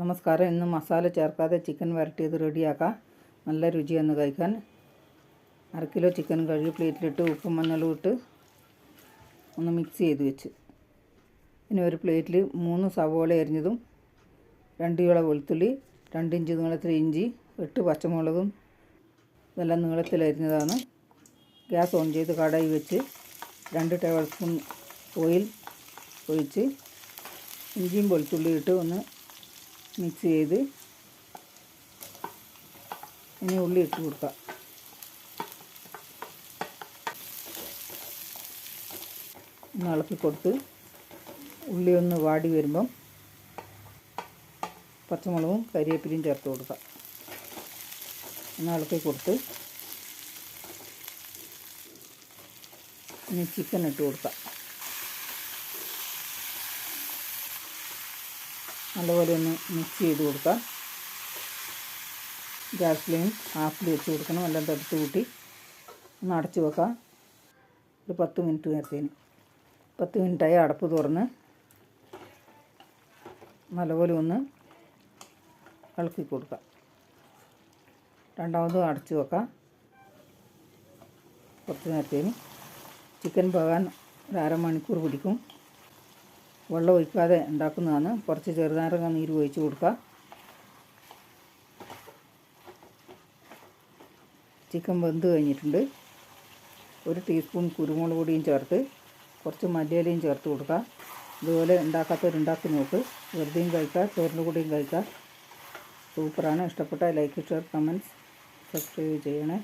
നമസ്കാരം. ഇന്ന് മസാല ചേർക്കാതെ ചിക്കൻ വരട്ടിയത് റെഡിയാക്കാം. നല്ല രുചിയെന്ന് കഴിക്കാൻ. അര കിലോ ചിക്കൻ കഴുകി പ്ലേറ്റിലിട്ട് ഉപ്പും മഞ്ഞളും ഇട്ട് ഒന്ന് മിക്സ് ചെയ്ത് വെച്ച്. ഇനി ഒരു പ്ലേറ്റിൽ മൂന്ന് സവോള അരിഞ്ഞതും രണ്ട് ഇള വെളുത്തുള്ളി രണ്ട് ഇഞ്ച് നീളത്തിൽ ഇഞ്ചി എട്ട് പച്ചമുളകും ഇതെല്ലാം നീളത്തിൽ അരിഞ്ഞതാണ്. ഗ്യാസ് ഓൺ ചെയ്ത് കടായി വെച്ച് രണ്ട് ടേബിൾ സ്പൂൺ ഓയിൽ ഒഴിച്ച് ഇഞ്ചിയും വെളുത്തുള്ളി ഇട്ട് ഒന്ന് മിക്സ് ചെയ്ത് ഇനി ഉള്ളി ഇട്ട് കൊടുക്കാം. ഒന്ന് ഇളക്കി കൊടുത്ത് ഉള്ളി ഒന്ന് വാടി വരുമ്പം പച്ചമുളകും കരിവേപ്പിലയും ചേർത്ത് കൊടുക്കാം. ഒന്ന് ഇളക്കി കൊടുത്ത് ഇനി ചിക്കൻ ഇട്ട് കൊടുക്കാം. നല്ലപോലെ ഒന്ന് മിക്സ് ചെയ്ത് കൊടുക്കാം. ഗ്യാസ് ഫ്ലെയിം ഹാഫിൽ വെച്ച് കൊടുക്കണം. എല്ലാം തടുത്ത് കൂട്ടി ഒന്ന് അടച്ച് വെക്കാം. ഒരു പത്ത് മിനിറ്റ് നേരത്തേന്. പത്ത് മിനിറ്റായി അടപ്പ് തുറന്ന് നല്ലപോലെ ഒന്ന് ഇളക്കി കൊടുക്കാം. രണ്ടാമതും അടച്ച് വെക്കാം. കുറച്ച് നേരത്തേന്. ചിക്കൻ പോകാൻ ഒരു അരമണിക്കൂർ പിടിക്കും. വെള്ളം ഒഴിക്കാതെ ഉണ്ടാക്കുന്നതാണ്. കുറച്ച് ചെറുനാരങ്ങ നീര് ഒഴിച്ച് കൊടുക്കുക. ചിക്കൻ വെന്ത് കഴിഞ്ഞിട്ടുണ്ട്. ഒരു ടീസ്പൂൺ കുരുമുളക് പൊടിയും ചേർത്ത് കുറച്ച് മല്ലിയിലയും ചേർത്ത് കൊടുക്കുക. ഇതുപോലെ ഉണ്ടാക്കാത്തവരുണ്ടാക്കി നോക്ക്. വെറുതെയും കഴിക്കുക ചോറിന്റെ കൂടെയും കഴിക്കുക. സൂപ്പറാണ്. ഇഷ്ടപ്പെട്ട ലൈക്ക് ഷെയർ കമന്റ്സ് സബ്സ്ക്രൈബ് ചെയ്യണേ.